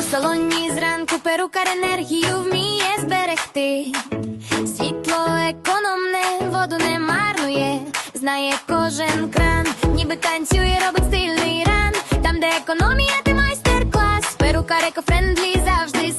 У салоні зранку перукар енергію вміє зберегти. Світло економне, воду не марнує, знає кожен кран, ніби танцює, робить стильний ран. Там, де економія, ти майстер-клас. Перукар екофрендлі завжди